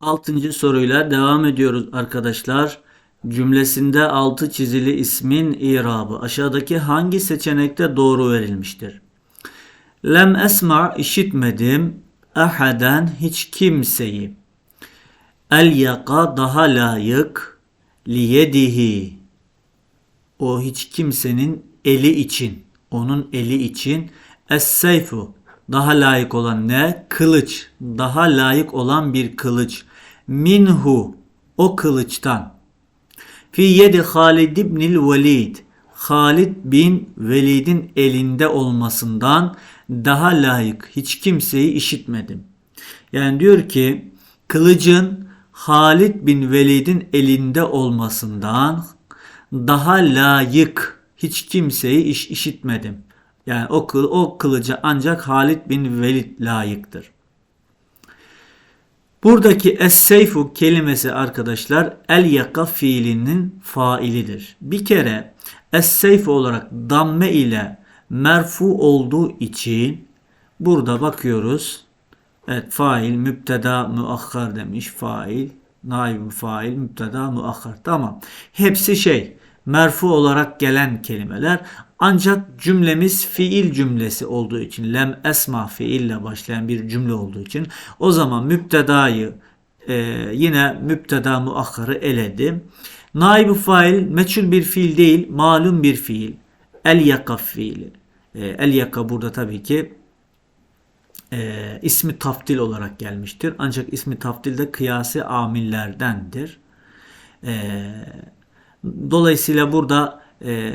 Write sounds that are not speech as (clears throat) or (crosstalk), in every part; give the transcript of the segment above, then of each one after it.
Altıncı soruyla devam ediyoruz arkadaşlar. Cümlesinde altı çizili ismin irabı aşağıdaki hangi seçenekte doğru verilmiştir? Lem esma işitmedim ahaden hiç kimseyi. El yaka daha layık liyedihi o hiç kimsenin eli için, onun eli için es-seyfu daha layık olan ne? Kılıç. Daha layık olan bir kılıç. Minhu o kılıçtan. Fi yedi Halid ibnil Velid. Halid bin Velid'in elinde olmasından daha layık hiç kimseyi işitmedim. Yani diyor ki kılıcın Halid bin Velid'in elinde olmasından daha layık hiç kimseyi iş, işitmedim. Yani o, kıl, o kılıca ancak Halid bin Velid layıktır. Buradaki es-seyfu kelimesi arkadaşlar el yaka fiilinin failidir. Bir kere es-seyf olarak damme ile merfu olduğu için burada bakıyoruz. Evet fail müpteda müakhar demiş fail naib fail müpteda müakhar tamam. Hepsi şey merfu olarak gelen kelimeler ancak cümlemiz fiil cümlesi olduğu için lem esma fiille başlayan bir cümle olduğu için o zaman müptedayı e, yine müpteda muakkarı eledim. Naib fail meçhul bir fiil değil malum bir fiil. El yaka fiili. E, el yaka burada tabii ki e, ismi taftil olarak gelmiştir. Ancak ismi taftil de kıyasi amillerdendir. Eee Dolayısıyla burada e,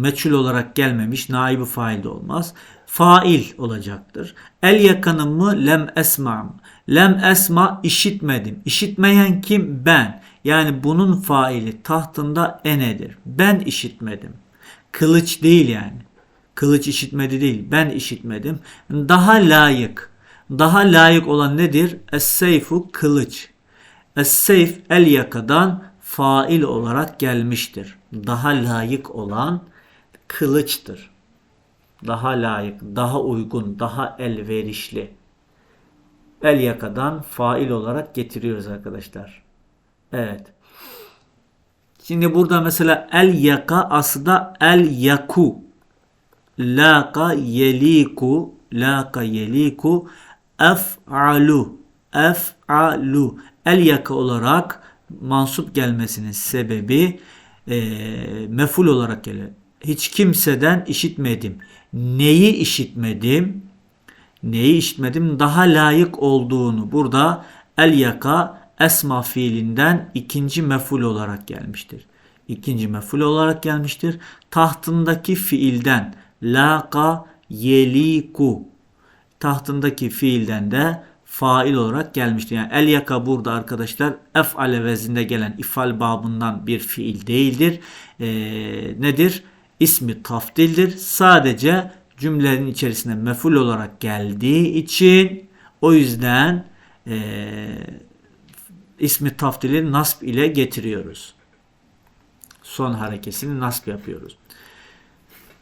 meçhul olarak gelmemiş naibi fail de olmaz. Fail olacaktır. El yakınım mı? Lem esma'm. Lem esma işitmedim. İşitmeyen kim? Ben. Yani bunun faili tahtında enedir. Ben işitmedim. Kılıç değil yani. Kılıç işitmedi değil. Ben işitmedim. Daha layık. Daha layık olan nedir? Es-seyfu kılıç. Es-seyf el yakadan fail olarak gelmiştir. Daha layık olan kılıçtır. Daha layık, daha uygun, daha elverişli. El yakadan fail olarak getiriyoruz arkadaşlar. Evet. Şimdi burada mesela el yaka aslında el yaku. Laka yeliku. Laka yeliku. Ef'alu. Ef'alu. El yaka olarak mansup gelmesinin sebebi e, meful olarak geliyor. Hiç kimseden işitmedim. Neyi işitmedim? Neyi işitmedim? Daha layık olduğunu. Burada el yaka esma fiilinden ikinci meful olarak gelmiştir. İkinci meful olarak gelmiştir. Tahtındaki fiilden laka yeliku tahtındaki fiilden de fail olarak gelmiştir. Yani el yaka burada arkadaşlar ef'ale vezinde gelen ifal babından bir fiil değildir. E, nedir? İsmi tafdildir. Sadece cümlenin içerisinde meful olarak geldiği için o yüzden e, ismi tafdili nasb ile getiriyoruz. Son harekesini nasb yapıyoruz.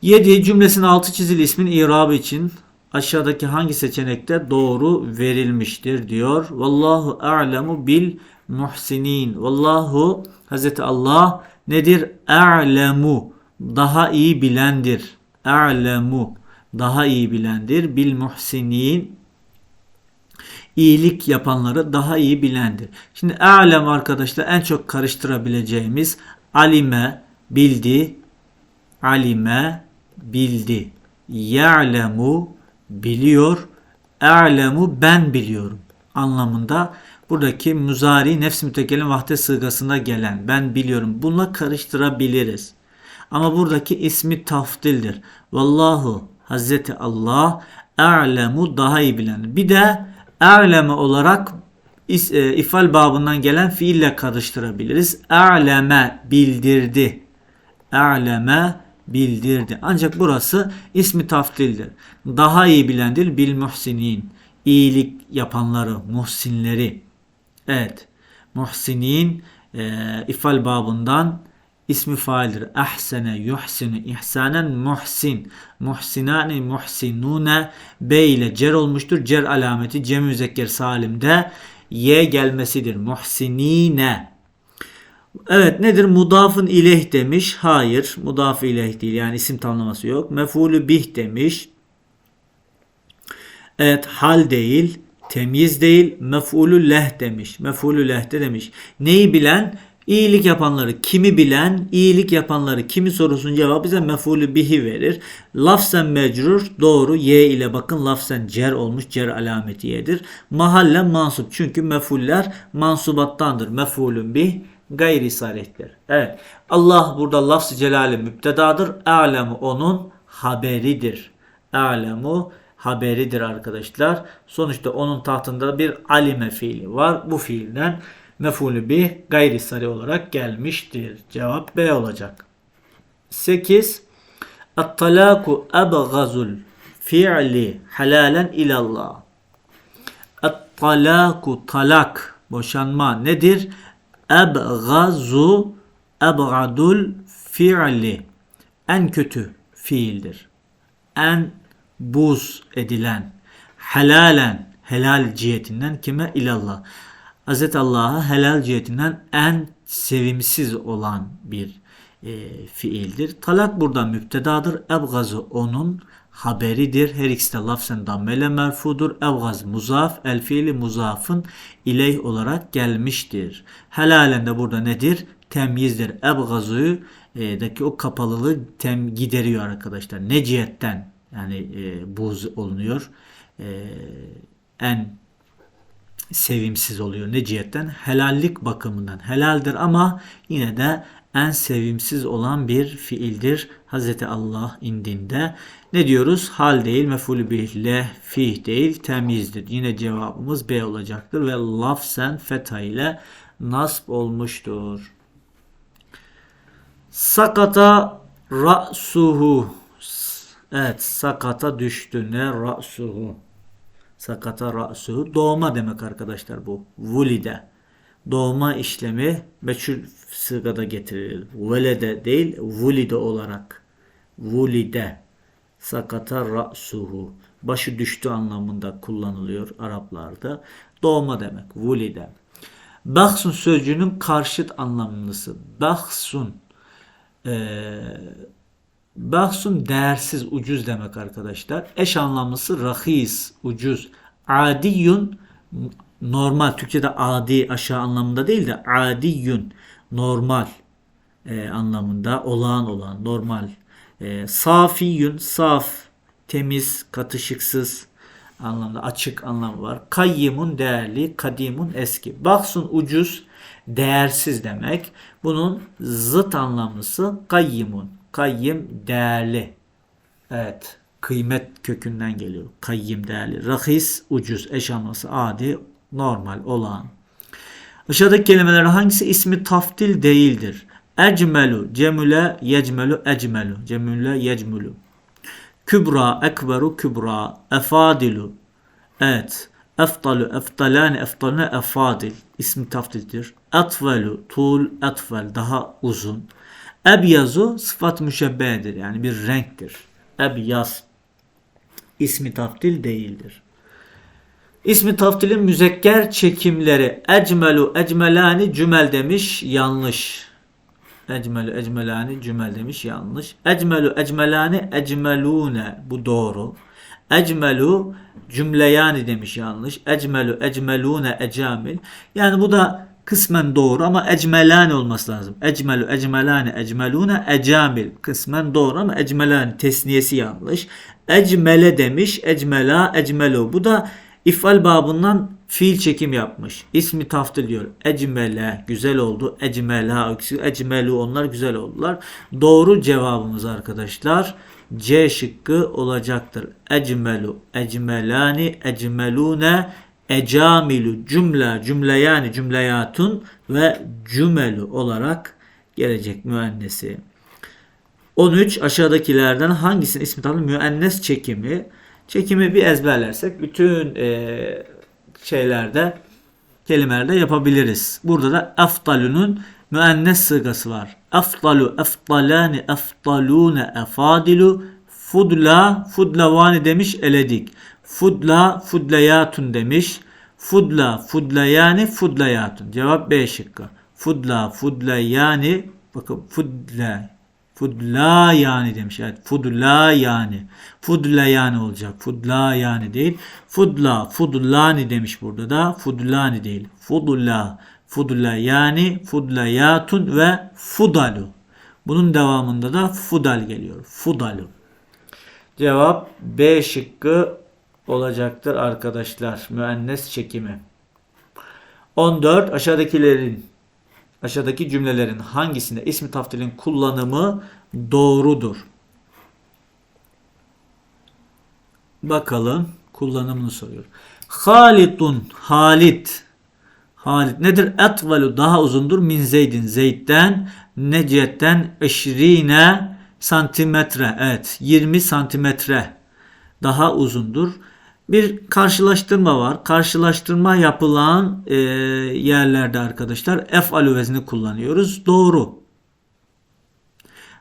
7. Cümlesinin altı çizili ismin irabı için aşağıdaki hangi seçenekte doğru verilmiştir diyor. Vallahu a'lemu bil muhsinin. Vallahu Hazreti Allah nedir? A'lemu daha iyi bilendir. A'lemu daha iyi bilendir. Bil muhsinin iyilik yapanları daha iyi bilendir. Şimdi alem arkadaşlar en çok karıştırabileceğimiz alime bildi, alime bildi. Ya'lemu biliyor. E'lemu ben biliyorum anlamında buradaki müzari nefs mütekellim vahde sığgasında gelen ben biliyorum. Bununla karıştırabiliriz. Ama buradaki ismi tafdildir. Vallahu Hazreti Allah e'lemu daha iyi bilen. Bir de e'leme olarak e, ifal babından gelen fiille karıştırabiliriz. E'leme bildirdi. E'leme bildirdi. Ancak burası ismi taftildir. Daha iyi bilendir bil muhsinin. İyilik yapanları, muhsinleri. Evet. Muhsinin e, ifal babından ismi faildir. Ahsene yuhsinu ihsanen muhsin. Muhsinani muhsinune B ile cer olmuştur. Cer alameti cem müzekker salimde ye gelmesidir. Muhsinine. Evet nedir? Mudafın ileyh demiş. Hayır. Mudaf ileyh değil. Yani isim tanımlaması yok. Mefulü bih demiş. Evet hal değil. Temyiz değil. Mefulü leh demiş. Mefulü leh de demiş. Neyi bilen? İyilik yapanları kimi bilen, iyilik yapanları kimi sorusunun cevabı bize mefulü bihi verir. Lafzen mecrur doğru ye ile bakın lafzen cer olmuş cer alameti yedir. Mahalle mansup çünkü mefuller mansubattandır. Mefulün bih gayri sarihtir. Evet. Allah burada lafz-ı celali müptedadır. Alemu onun haberidir. Alemu haberidir arkadaşlar. Sonuçta onun tahtında bir alime fiili var. Bu fiilden mefulü bih gayri sari olarak gelmiştir. Cevap B olacak. 8. At-talaku abgazul fi'li halalen ilallah. At-talaku talak boşanma nedir? Ebgazu ebgadul fi'li en kötü fiildir. En buz edilen helalen helal cihetinden kime ilallah. Hz. Allah'a helal cihetinden en sevimsiz olan bir e, fiildir. Talak burada müptedadır. Ebgazı onun haberidir. Her ikisi de lafzen dammele merfudur. Evgaz muzaf, el fiili muzafın ileyh olarak gelmiştir. Helalen de burada nedir? Temyizdir. Ebgazı e, daki o kapalılığı tem gideriyor arkadaşlar. Ne cihetten yani e, buz olunuyor. E, en sevimsiz oluyor. Ne cihetten? Helallik bakımından. Helaldir ama yine de en sevimsiz olan bir fiildir. Hz. Allah indinde. Ne diyoruz? Hal değil, mefulü bihle, fih değil, temizdir. Yine cevabımız B olacaktır ve lafzen fetha ile nasb olmuştur. Sakata ra'suhu. Evet, sakata düştü. Ne ra'suhu? Sakata ra'suhu. Doğma demek arkadaşlar bu. Vulide. Doğma işlemi meçhul sırgada getirilir. Velede değil, vulide olarak. Vulide. Sakata ra'suhu. Başı düştü anlamında kullanılıyor Araplarda. Doğma demek. Vulide. Bahsun sözcüğünün karşıt anlamlısı. Bahsun. Ee, bahsun değersiz, ucuz demek arkadaşlar. Eş anlamlısı rahis, ucuz. Adiyun normal. Türkçe'de adi aşağı anlamında değil de adiyun normal e, anlamında olağan olan normal. E, safiyun saf temiz katışıksız anlamda açık anlamı var. Kayyimun değerli, kadimun eski. Baksun ucuz, değersiz demek. Bunun zıt anlamlısı kayyimun. Kayyim değerli. Evet. Kıymet kökünden geliyor. Kayyim değerli. Rahis ucuz. Eş anlamlısı adi, normal, olağan. Aşağıdaki kelimeler hangisi ismi taftil değildir? Ecmelu, cemüle, yecmelu, ecmelu. Cemüle, yecmulu. Kübra, ekberu, kübra. Efadilu. Evet. Eftalu, eftalani, eftalune, efadil. İsmi taftildir. Etvelu, tul, etvel. Daha uzun. Ebyazu sıfat müşebbehedir. Yani bir renktir. Ebyaz. İsmi taftil değildir. İsmi taftilin müzekker çekimleri ecmelu ecmelani cümel demiş yanlış. Ecmelu ecmelani cümel demiş yanlış. Ecmelu ecmelani ecmelune bu doğru. Ecmelu cümleyani demiş yanlış. Ecmelu ecmelune ecamil. Yani bu da kısmen doğru ama ecmelani olması lazım. Ecmelu ecmelani ecmelune ecamil. Kısmen doğru ama ecmelani tesniyesi yanlış. Ecmele demiş. Ecmela ecmelu. Bu da İfal babından fiil çekim yapmış. İsmi taftil diyor. Ecmele güzel oldu. Ecmela ecmelu onlar güzel oldular. Doğru cevabımız arkadaşlar C şıkkı olacaktır. Ecmelu, ecmelani, ecmelune, ecamilu, cümle, cümle yani cümleyatun ve cümelu olarak gelecek müennesi. 13 aşağıdakilerden hangisinin ismi tanımlı müennes çekimi? Çekimi bir ezberlersek bütün e, şeylerde kelimelerde yapabiliriz. Burada da aftalunun müennes sırgası var. Aftalu, aftalani, aftalune, efadilu, fudla, fudlavani demiş eledik. Fudla, fudleyatun demiş. Fudla, fudla yani fudlayatun. Cevap B şıkkı. Fudla, fudla yani bakın fudla Fudla yani demiş. Evet. Fudla yani. Fudla yani olacak. Fudla yani değil. Fudla. Fudlani demiş burada da. Fudlani değil. Fudla. Fudla yani fudlayatun ve fudalu. Bunun devamında da fudal geliyor. Fudalu. Cevap B şıkkı olacaktır arkadaşlar. Müennes çekimi. 14 aşağıdakilerin aşağıdaki cümlelerin hangisinde ismi taftilin kullanımı doğrudur? Bakalım kullanımını soruyor. Halitun Halit Halit nedir? Etvalu daha uzundur min Zeydin Zeyd'den Necet'ten eşrine santimetre evet 20 santimetre daha uzundur. Bir karşılaştırma var. Karşılaştırma yapılan e, yerlerde arkadaşlar ef'alü vezni kullanıyoruz. Doğru.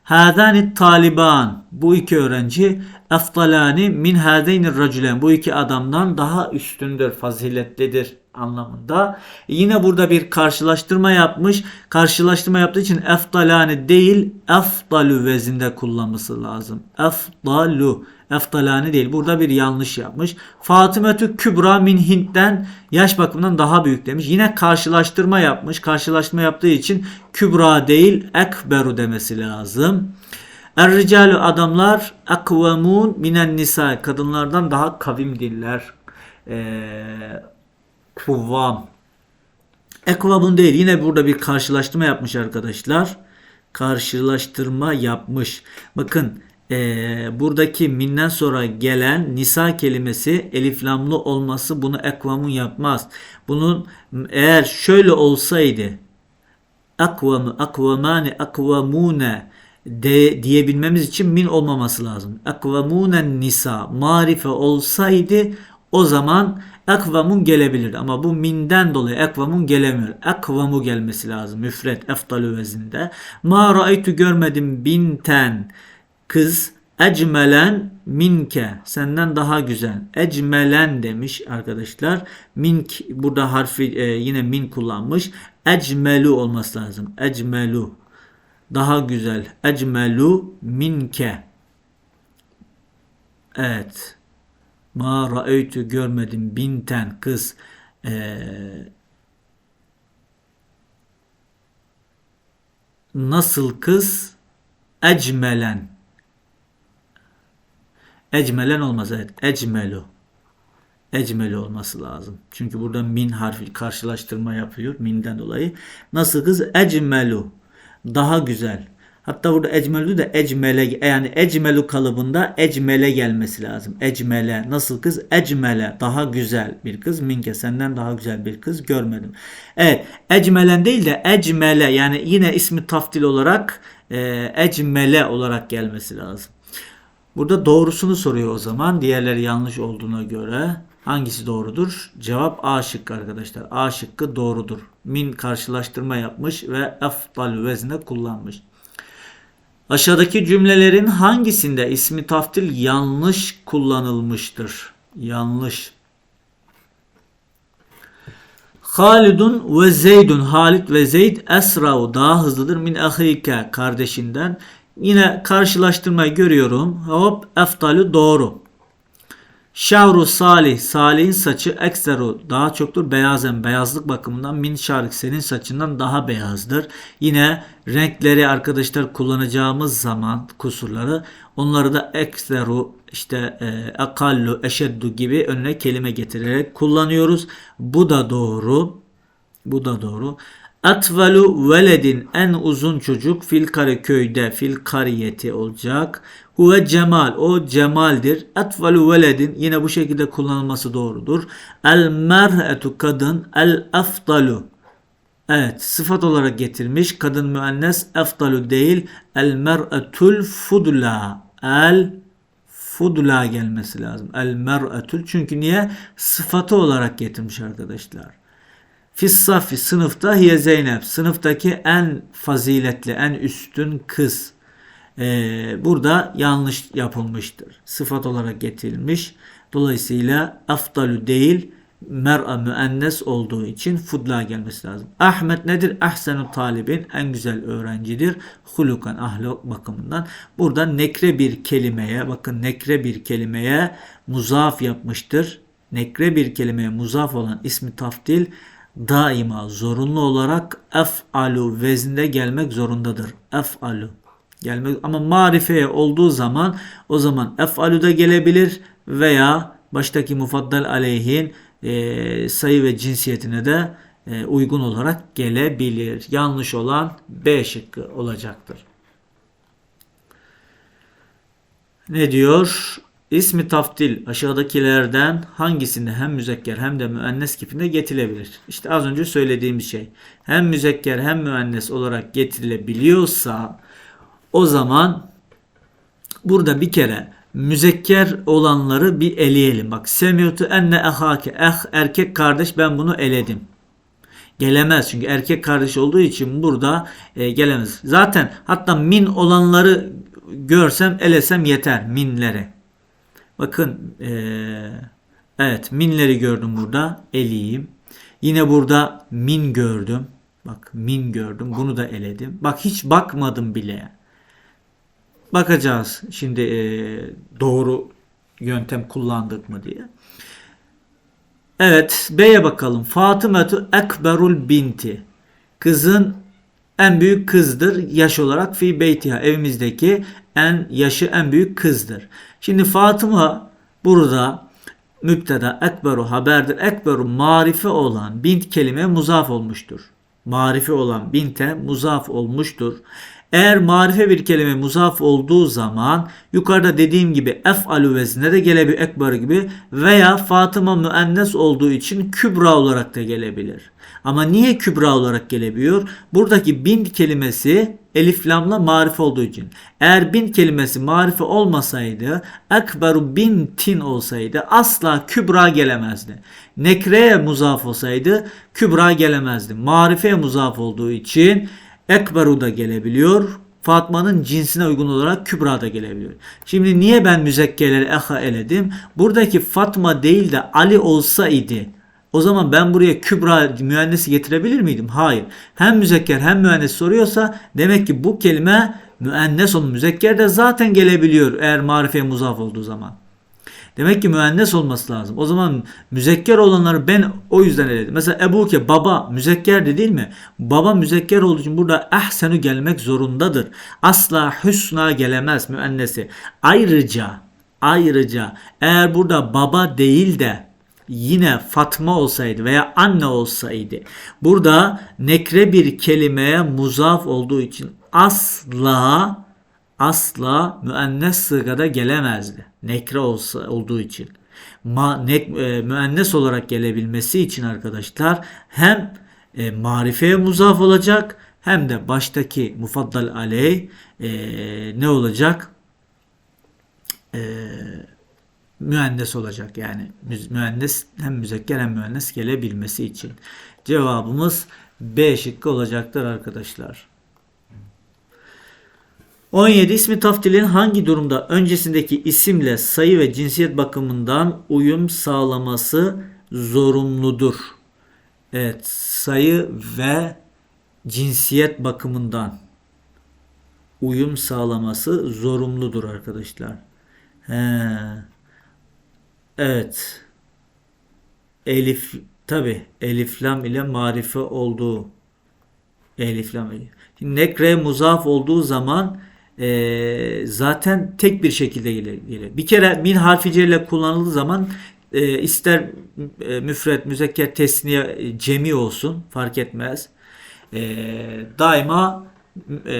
Hâdâni taliban. Bu iki öğrenci eftalani min hâdeyni racülen. Bu iki adamdan daha üstündür, faziletlidir anlamında. Yine burada bir karşılaştırma yapmış. Karşılaştırma yaptığı için eftalani değil eftalü vezinde kullanması lazım. Eftalu. Eftalani değil. Burada bir yanlış yapmış. Fatımetü Kübra min Hint'ten yaş bakımından daha büyük demiş. Yine karşılaştırma yapmış. Karşılaştırma yaptığı için Kübra değil Ekberu demesi lazım. Er-ricalu adamlar akvamun minen nisa kadınlardan daha kavimdirler. Ee, kuvvam. Ekvabun değil. Yine burada bir karşılaştırma yapmış arkadaşlar. Karşılaştırma yapmış. Bakın e, buradaki minden sonra gelen nisa kelimesi eliflamlı olması bunu ekvamun yapmaz. Bunun eğer şöyle olsaydı akvamı, akvamani, akvamune de diyebilmemiz için min olmaması lazım. Akvamunen nisa marife olsaydı o zaman ekvamun gelebilir. Ama bu minden dolayı ekvamun gelemiyor. Ekvamu gelmesi lazım. Müfret eftalü vezinde. Ma ra'aytu görmedim binten kız ecmelen minke senden daha güzel. Ecmelen demiş arkadaşlar. Mink burada harfi e, yine min kullanmış. Ecmelu olması lazım. Ecmelu daha güzel. Ecmelu minke. Evet. Ma ra'eytü görmedim binten kız. Ee, nasıl kız? Ecmelen. Ecmelen olmaz evet. Ecmelu. Ecmeli olması lazım. Çünkü burada min harfi karşılaştırma yapıyor minden dolayı. Nasıl kız? Ecmelu. Daha güzel. Hatta burada ecmelü de ecmele yani ecmelu kalıbında ecmele gelmesi lazım. Ecmele nasıl kız? Ecmele daha güzel bir kız. Minke senden daha güzel bir kız görmedim. Evet ecmelen değil de ecmele yani yine ismi taftil olarak e, ecmele olarak gelmesi lazım. Burada doğrusunu soruyor o zaman. Diğerleri yanlış olduğuna göre hangisi doğrudur? Cevap A şıkkı arkadaşlar. A şıkkı doğrudur. Min karşılaştırma yapmış ve eftal vezne kullanmış. Aşağıdaki cümlelerin hangisinde ismi taftil yanlış kullanılmıştır? Yanlış. Halidun ve Zeydun Halid ve Zeyd esra'u daha hızlıdır min ahike kardeşinden. Yine karşılaştırmayı görüyorum. Hop eftalü doğru. Şavru salih, salihin saçı ekseru daha çoktur. Beyazen, beyazlık bakımından min şarik senin saçından daha beyazdır. Yine renkleri arkadaşlar kullanacağımız zaman kusurları onları da ekseru işte e, akallu, eşeddu gibi önüne kelime getirerek kullanıyoruz. Bu da doğru. Bu da doğru. Atvalu veledin en uzun çocuk fil köyde fil kariyeti olacak. Huve cemal o cemaldir. Atvalu veledin yine bu şekilde kullanılması doğrudur. El mer'etu kadın el aftalu Evet sıfat olarak getirmiş. Kadın müennes eftalu değil. El mer'etul fudla. El fudla gelmesi lazım. El mer'etul. Çünkü niye? Sıfatı olarak getirmiş arkadaşlar. Fissafi sınıfta hiye Zeynep. Sınıftaki en faziletli, en üstün kız. Ee, burada yanlış yapılmıştır. Sıfat olarak getirilmiş. Dolayısıyla aftalü değil mer'a müennes olduğu için fudla gelmesi lazım. Ahmet nedir? Ahsenu talibin en güzel öğrencidir. Hulukan ahlak bakımından. Burada nekre bir kelimeye bakın nekre bir kelimeye muzaf yapmıştır. Nekre bir kelimeye muzaf olan ismi taftil daima zorunlu olarak ef'alu vezinde gelmek zorundadır. Ef'alu gelmek ama marifeye olduğu zaman o zaman ef'alu da gelebilir veya baştaki mufaddal aleyhin e, sayı ve cinsiyetine de e, uygun olarak gelebilir. Yanlış olan B şıkkı olacaktır. Ne diyor? İsmi taftil aşağıdakilerden hangisinde hem müzekker hem de müennes kipinde getirilebilir? İşte az önce söylediğim şey. Hem müzekker hem müennes olarak getirilebiliyorsa o zaman burada bir kere müzekker olanları bir eleyelim. Bak semiyotu enne ehake eh erkek kardeş ben bunu eledim. Gelemez çünkü erkek kardeş olduğu için burada e, gelemez. Zaten hatta min olanları görsem elesem yeter minlere. Bakın e, evet minleri gördüm burada eleyeyim. Yine burada min gördüm. Bak min gördüm. Bunu da eledim. Bak hiç bakmadım bile. Bakacağız şimdi e, doğru yöntem kullandık mı diye. Evet B'ye bakalım. Fatımetu ekberul binti. Kızın en büyük kızdır yaş olarak fi beytiha evimizdeki en yaşı en büyük kızdır. Şimdi Fatıma burada müpteda ekberu haberdir. Ekberu marife olan bint kelime muzaf olmuştur. Marife olan binte muzaf olmuştur. Eğer marife bir kelime muzaf olduğu zaman yukarıda dediğim gibi ef'alu vezne de gelebilir ekber gibi veya Fatıma müennes olduğu için kübra olarak da gelebilir. Ama niye kübra olarak gelebiliyor? Buradaki bin kelimesi elif lamla marife olduğu için. Eğer bin kelimesi marife olmasaydı ekberu bin olsaydı asla kübra gelemezdi. Nekreye muzaf olsaydı kübra gelemezdi. Marifeye muzaf olduğu için Ekberu da gelebiliyor. Fatma'nın cinsine uygun olarak Kübra da gelebiliyor. Şimdi niye ben müzekkerleri eha eledim? Buradaki Fatma değil de Ali olsaydı o zaman ben buraya Kübra müennesi getirebilir miydim? Hayır. Hem müzekker hem müennes soruyorsa demek ki bu kelime müennes onun müzekker de zaten gelebiliyor eğer marifeye muzaf olduğu zaman. Demek ki müennes olması lazım. O zaman müzekker olanları ben o yüzden eledim. Mesela Ebuke baba müzekkerdi değil mi? Baba müzekker olduğu için burada ehsenu gelmek zorundadır. Asla hüsna gelemez müennesi. Ayrıca ayrıca eğer burada baba değil de yine Fatma olsaydı veya anne olsaydı burada nekre bir kelimeye muzaf olduğu için asla asla müennes sırgada gelemezdi. Nekre olsa olduğu için. Ma, nek, e, müennes olarak gelebilmesi için arkadaşlar hem e, marifeye muzaf olacak hem de baştaki mufaddal aleyh e, ne olacak? E, müennes olacak. Yani müennes hem müzekker hem müennes gelebilmesi için. Cevabımız B şıkkı olacaktır arkadaşlar. 17 ismi taftilin hangi durumda öncesindeki isimle sayı ve cinsiyet bakımından uyum sağlaması zorunludur? Evet, sayı ve cinsiyet bakımından uyum sağlaması zorunludur arkadaşlar. He. Evet. Elif tabi eliflam ile marife olduğu eliflam ile. Nekre muzaf olduğu zaman e, zaten tek bir şekilde gelir. Bir kere min harfi ile kullanıldığı zaman e, ister e, müfret, müzekker, tesniye, cemi olsun fark etmez. E, daima e,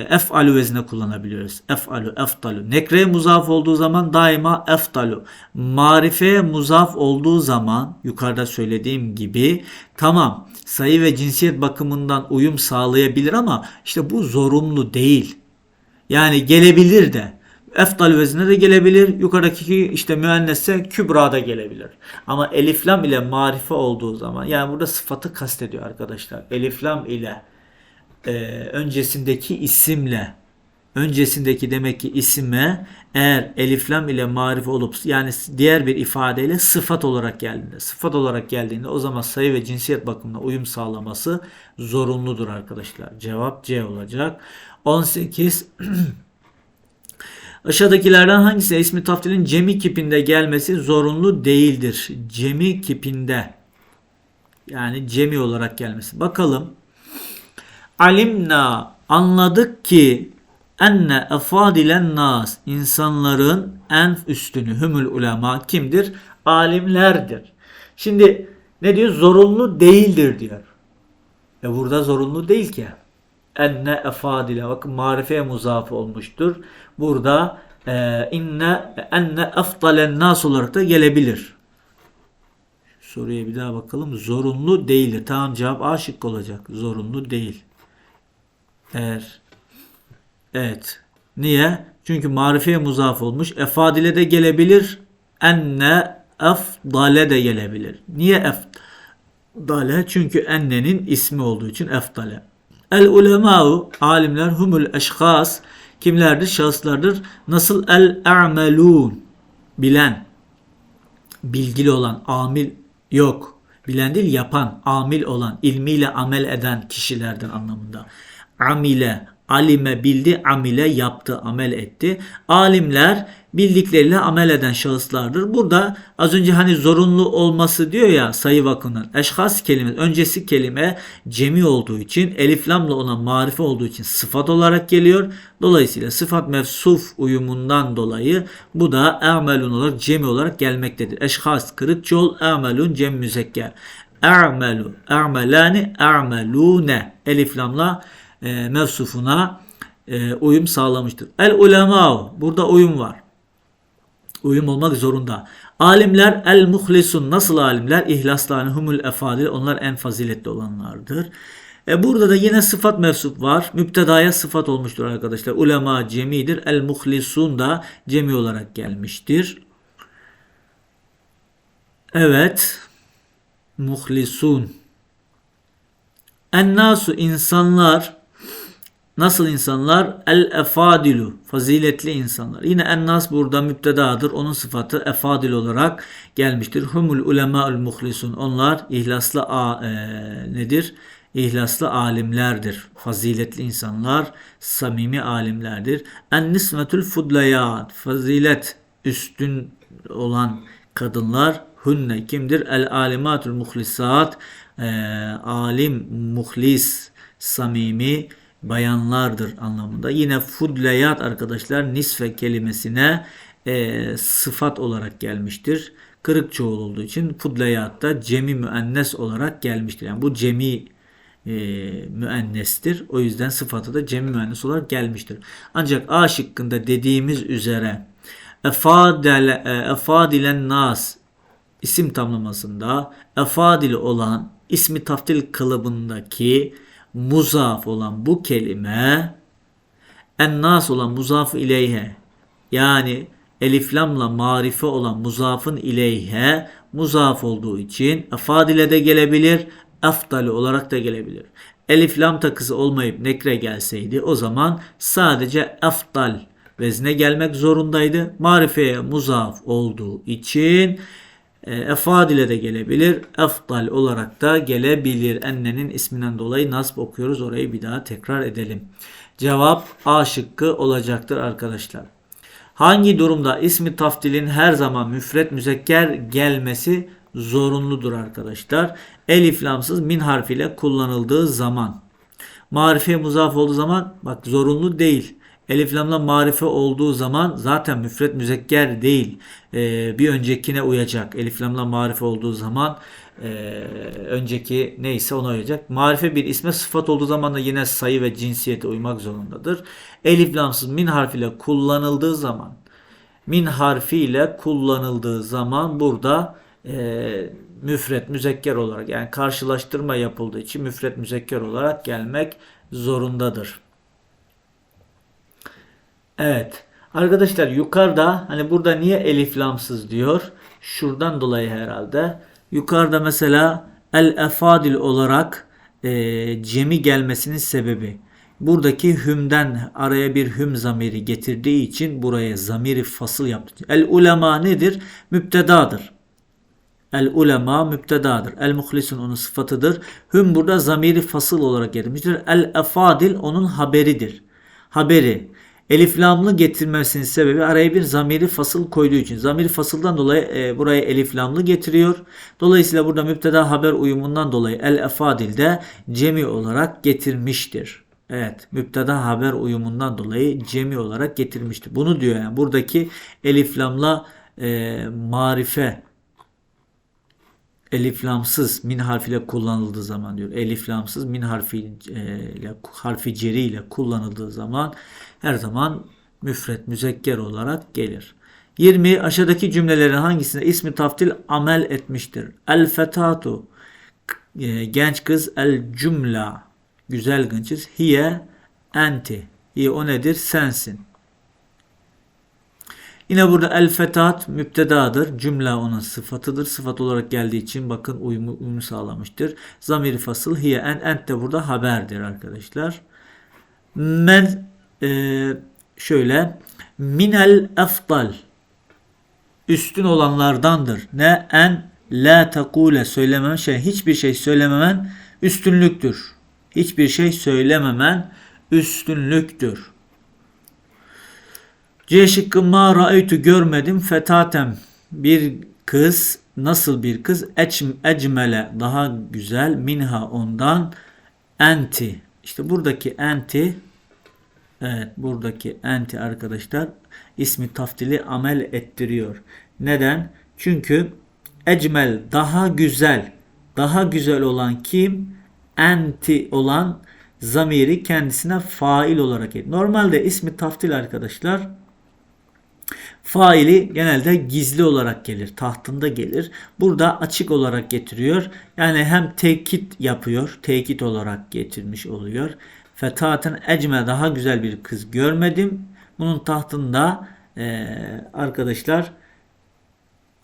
ef'alu vezne kullanabiliyoruz. Ef'alu, eftalu. Nekre muzaf olduğu zaman daima eftalu. Marife muzaf olduğu zaman yukarıda söylediğim gibi tamam sayı ve cinsiyet bakımından uyum sağlayabilir ama işte bu zorunlu değil. Yani gelebilir de. Eftal vezine de gelebilir. Yukarıdaki işte müennesse kübra da gelebilir. Ama eliflam ile marife olduğu zaman yani burada sıfatı kastediyor arkadaşlar. Eliflam ile e, öncesindeki isimle öncesindeki demek ki isime eğer eliflam ile marif olup yani diğer bir ifadeyle sıfat olarak geldiğinde sıfat olarak geldiğinde o zaman sayı ve cinsiyet bakımından uyum sağlaması zorunludur arkadaşlar. Cevap C olacak. 18 (clears throat) Aşağıdakilerden hangisi ismi taftilin cemi kipinde gelmesi zorunlu değildir? Cemi kipinde yani cemi olarak gelmesi. Bakalım. Alimna anladık ki enne efadilen nas insanların en üstünü hümül ulema kimdir? Alimlerdir. Şimdi ne diyor? Zorunlu değildir diyor. E burada zorunlu değil ki. Enne efadile bakın marifeye muzaf olmuştur. Burada e, inne enne eftalen nas olarak da gelebilir. Soruya bir daha bakalım. Zorunlu değildir. Tamam cevap A şıkkı olacak. Zorunlu değil. Eğer Evet. Niye? Çünkü marifeye muzaf olmuş. Efadile de gelebilir. Enne efdale de gelebilir. Niye efdale? Çünkü ennenin ismi olduğu için efdale. El ulema'u alimler humul eşhas kimlerdir? Şahıslardır. Nasıl el a'melun bilen bilgili olan amil yok. Bilen değil yapan, amil olan, ilmiyle amel eden kişilerden anlamında. Amile, alime bildi, amile yaptı, amel etti. Alimler bildikleriyle amel eden şahıslardır. Burada az önce hani zorunlu olması diyor ya sayı bakımından. Eşhas kelime, öncesi kelime cemi olduğu için, eliflamla olan marife olduğu için sıfat olarak geliyor. Dolayısıyla sıfat mevsuf uyumundan dolayı bu da e'melun olarak cemi olarak gelmektedir. Eşhas kırık çoğul, e'melun cem müzekker. E'melu, e'melani, e'melune. Eliflamla e, mevsufuna e, uyum sağlamıştır. El ulema burada uyum var. Uyum olmak zorunda. Alimler el muhlisun nasıl alimler? İhlaslı humul efadil onlar en faziletli olanlardır. E burada da yine sıfat mevsup var. Müptedaya sıfat olmuştur arkadaşlar. Ulema cemidir. El muhlisun da cemi olarak gelmiştir. Evet. Muhlisun. En nasu insanlar Nasıl insanlar? El efadilu. Faziletli insanlar. Yine ennas burada müptedadır. Onun sıfatı efadil olarak gelmiştir. Humul ulemaul muhlisun. Onlar ihlaslı a, e, nedir? İhlaslı alimlerdir. Faziletli insanlar, samimi alimlerdir. En nismetül fudlayat. Fazilet üstün olan kadınlar hunne kimdir? El alimatul muhlisat. E, alim, muhlis, samimi, bayanlardır anlamında. Yine fudleyat arkadaşlar nisfe kelimesine e, sıfat olarak gelmiştir. Kırık çoğul olduğu için fudleyat da cemi müennes olarak gelmiştir. Yani bu cemi e, müennestir. O yüzden sıfatı da cemi müennes olarak gelmiştir. Ancak A şıkkında dediğimiz üzere e, efadilen nas isim tamlamasında efadili olan ismi taftil kalıbındaki muzaf olan bu kelime ennas olan muzaf ileyhe yani eliflamla marife olan muzafın ileyhe muzaf olduğu için efadile de gelebilir eftali olarak da gelebilir. Eliflam takısı olmayıp nekre gelseydi o zaman sadece eftal vezne gelmek zorundaydı. Marifeye muzaf olduğu için e, efadile de gelebilir. Efdal olarak da gelebilir. Ennenin isminden dolayı nasb okuyoruz. Orayı bir daha tekrar edelim. Cevap A şıkkı olacaktır arkadaşlar. Hangi durumda ismi taftilin her zaman müfret müzekker gelmesi zorunludur arkadaşlar? Elif lamsız min harfiyle kullanıldığı zaman. Marife muzaf olduğu zaman bak zorunlu değil. Elif lamla marife olduğu zaman zaten müfret müzekker değil. Ee, bir öncekine uyacak. Elif lamla marife olduğu zaman e, önceki neyse ona uyacak. Marife bir isme sıfat olduğu zaman da yine sayı ve cinsiyete uymak zorundadır. Elif lamsız min harfiyle kullanıldığı zaman min harfiyle kullanıldığı zaman burada e, müfret müzekker olarak yani karşılaştırma yapıldığı için müfret müzekker olarak gelmek zorundadır. Evet. Arkadaşlar yukarıda hani burada niye elif lamsız diyor? Şuradan dolayı herhalde. Yukarıda mesela el efadil olarak e, cemi gelmesinin sebebi. buradaki hümden araya bir hüm zamiri getirdiği için buraya zamiri fasıl yaptı. El ulema nedir? Müptedadır. El ulema müptedadır. El muhlisun onun sıfatıdır. Hüm burada zamiri fasıl olarak gelmiştir. El efadil onun haberidir. Haberi. Elif lamlı getirmesinin sebebi araya bir zamiri fasıl koyduğu için. Zamiri fasıldan dolayı e, buraya elif lamlı getiriyor. Dolayısıyla burada müpteda haber uyumundan dolayı el efadil de cemi olarak getirmiştir. Evet, müpteda haber uyumundan dolayı cemi olarak getirmiştir. Bunu diyor yani buradaki elif lamla e, marife elif lamsız min harfiyle kullanıldığı zaman diyor. Elif lamsız min harfiyle harfi ceri ile kullanıldığı zaman her zaman müfret müzekker olarak gelir. 20 aşağıdaki cümlelerin hangisinde ismi taftil amel etmiştir? El fetatu e, genç kız el cümla güzel genç hiye enti hiye o nedir? Sensin. Yine burada el fetat müptedadır. Cümle onun sıfatıdır. Sıfat olarak geldiği için bakın uyumu, uyumu sağlamıştır. Zamiri fasıl hiye en ent de burada haberdir arkadaşlar. Men e, şöyle minel eftal üstün olanlardandır. Ne? En la tekule. Söylememen şey hiçbir şey söylememen üstünlüktür. Hiçbir şey söylememen üstünlüktür. C şıkkı ma ra'aytu görmedim. Fetatem. Bir kız nasıl bir kız? Eç, ecmele. Daha güzel. Minha ondan. Enti. İşte buradaki enti evet buradaki enti arkadaşlar ismi taftili amel ettiriyor. Neden? Çünkü ecmel daha güzel daha güzel olan kim? Enti olan zamiri kendisine fail olarak et. Normalde ismi taftil arkadaşlar Faili genelde gizli olarak gelir. Tahtında gelir. Burada açık olarak getiriyor. Yani hem tekit yapıyor. Tekit olarak getirmiş oluyor. Fetaten ecme daha güzel bir kız görmedim. Bunun tahtında e, arkadaşlar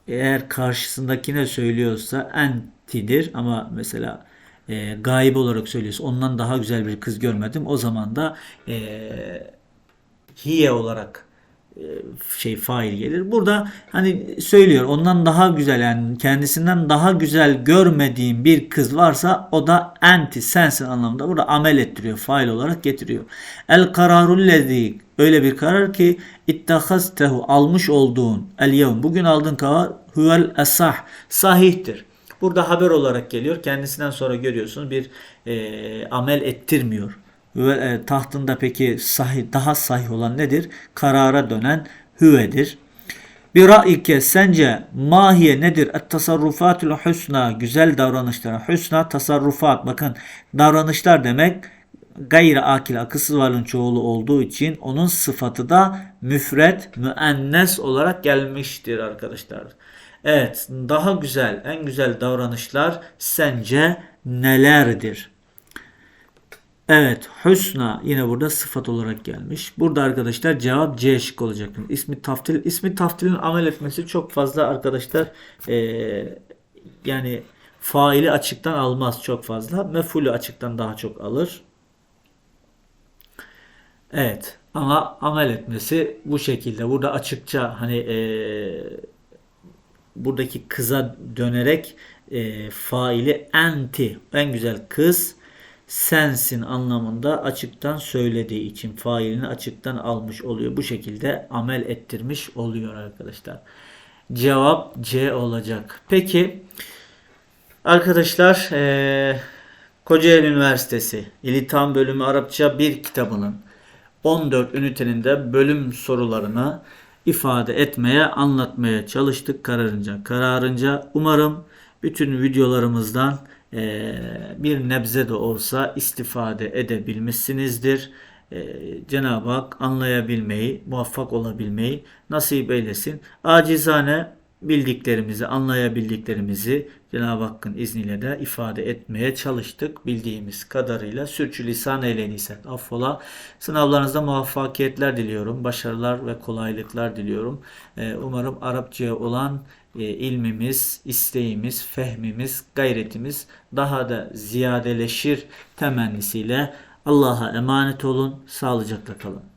eğer karşısındakine söylüyorsa entidir ama mesela e, gayb olarak söylüyorsa ondan daha güzel bir kız görmedim. O zaman da e, hiye olarak şey fail gelir. Burada hani söylüyor ondan daha güzel yani kendisinden daha güzel görmediğim bir kız varsa o da anti sensin anlamında burada amel ettiriyor. Fail olarak getiriyor. El kararul lezi öyle bir karar ki ittahaztehu almış olduğun el yevm bugün aldığın karar huvel esah sahihtir. Burada haber olarak geliyor. Kendisinden sonra görüyorsunuz bir e, amel ettirmiyor ve e, tahtında peki sahih, daha sahih olan nedir? Karara dönen hüvedir. Bir ra'ike sence mahiye nedir? Et tasarrufatul husna güzel davranışlar. Husna tasarrufat bakın davranışlar demek gayri akil akılsız varlığın çoğulu olduğu için onun sıfatı da müfret müennes olarak gelmiştir arkadaşlar. Evet daha güzel en güzel davranışlar sence nelerdir? Evet, husna yine burada sıfat olarak gelmiş. Burada arkadaşlar cevap C şık olacak. İsmi taftil, ismi taftilin amel etmesi çok fazla arkadaşlar e, yani faili açıktan almaz çok fazla. Mefulü açıktan daha çok alır. Evet ama amel etmesi bu şekilde. Burada açıkça hani e, buradaki kıza dönerek e, faili enti en güzel kız sensin anlamında açıktan söylediği için failini açıktan almış oluyor. Bu şekilde amel ettirmiş oluyor arkadaşlar. Cevap C olacak. Peki arkadaşlar ee, Kocaeli Üniversitesi İlitam Bölümü Arapça bir kitabının 14 ünitenin de bölüm sorularını ifade etmeye, anlatmaya çalıştık kararınca. Kararınca umarım bütün videolarımızdan bir nebze de olsa istifade edebilmişsinizdir. E, Cenab-ı Hak anlayabilmeyi, muvaffak olabilmeyi nasip eylesin. Acizane bildiklerimizi, anlayabildiklerimizi Cenab-ı Hakk'ın izniyle de ifade etmeye çalıştık. Bildiğimiz kadarıyla sürçülisan eyleniysek affola. Sınavlarınızda muvaffakiyetler diliyorum. Başarılar ve kolaylıklar diliyorum. Ee, umarım Arapçaya olan e, ilmimiz, isteğimiz, fehmimiz, gayretimiz daha da ziyadeleşir temennisiyle Allah'a emanet olun. Sağlıcakla kalın.